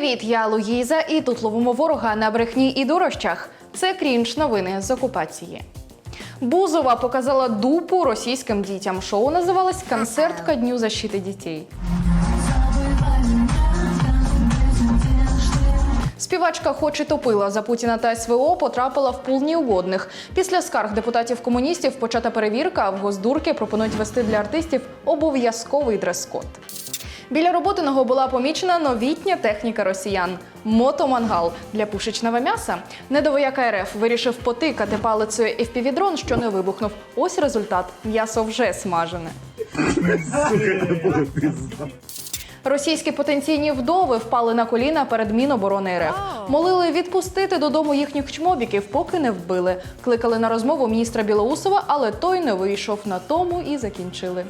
Привіт, я Луїза, і тут ловимо ворога на брехні і дурощах. Це крінж новини з окупації. Бузова показала дупу російським дітям. Шоу називалось Концерт ко дню защити дітей. Співачка, хоч і топила за Путіна та СВО, потрапила в пул неугодних. Після скарг депутатів комуністів почата перевірка, в Госдурки пропонують вести для артистів обов'язковий дрес-код. Біля роботиного була помічена новітня техніка росіян мотомангал для пушечного м'яса. Недовояка РФ вирішив потикати палицею FPV-дрон, що не вибухнув. Ось результат: м'ясо вже смажене. Російські потенційні вдови впали на коліна перед Міноборони РФ. Молили відпустити додому їхніх чмобіків, поки не вбили. Кликали на розмову міністра Білоусова, але той не вийшов. На тому і закінчили.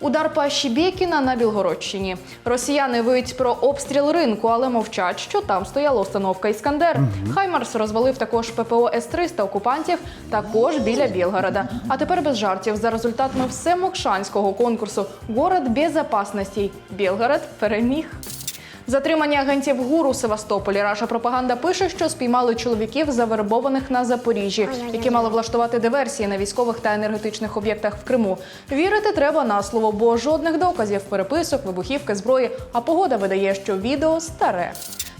Удар по Щебєкіна на Білгородщині. Росіяни виють про обстріл ринку, але мовчать, що там стояла установка Іскандер. Хаймарс розвалив також ППО С-300 окупантів, також біля Білгорода. А тепер без жартів за результатами всемокшанського конкурсу Город безопасностей. Білгород переміг. Затримання агентів ГУР у Севастополі. Раша пропаганда пише, що спіймали чоловіків, завербованих на Запоріжжі, які мали влаштувати диверсії на військових та енергетичних об'єктах в Криму. Вірити треба на слово, бо жодних доказів, переписок, вибухівки, зброї. А погода видає, що відео старе.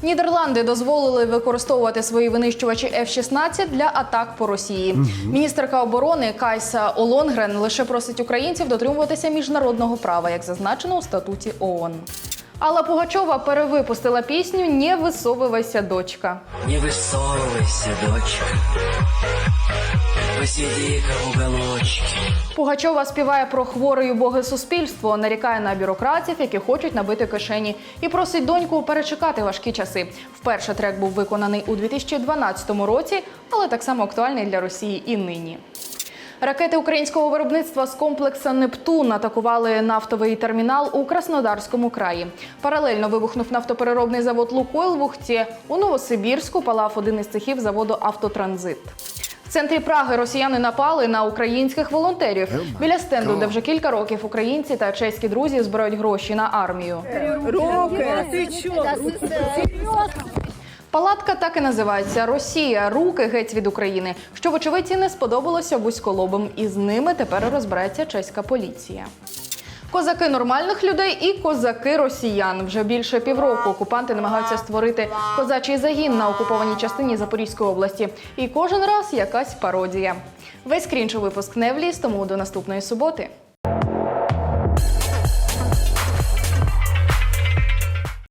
Нідерланди дозволили використовувати свої винищувачі F-16 для атак по Росії. Міністерка оборони Кайса Олонгрен лише просить українців дотримуватися міжнародного права, як зазначено у статуті ООН. Алла Пугачова перевипустила пісню Не висовувайся, дочка. Не высовывайся, дочка. Посиди-ка в. Пугачова співає про хворе й убоге суспільство, нарікає на бюрократів, які хочуть набити кишені, і просить доньку перечекати важкі часи. Вперше трек був виконаний у 2012 році, але так само актуальний для Росії і нині. Ракети українського виробництва з комплекса Нептун атакували нафтовий термінал у Краснодарському краї. Паралельно вибухнув нафтопереробний завод Лукойл в Ухті. У Новосибірську палав один із цехів заводу Автотранзит. В центрі Праги росіяни напали на українських волонтерів біля стенду, де вже кілька років українці та чеські друзі збирають гроші на армію. Рока, ти чо? Палатка так і називається Росія. Руки геть від України. Що вочевидь не сподобалося вузьколобим, і з ними тепер розбереться чеська поліція. Козаки нормальних людей і козаки росіян. Вже більше півроку окупанти намагаються створити козачий загін на окупованій частині Запорізької області. І кожен раз якась пародія. Весь крінчий випуск не вліз, тому до наступної суботи.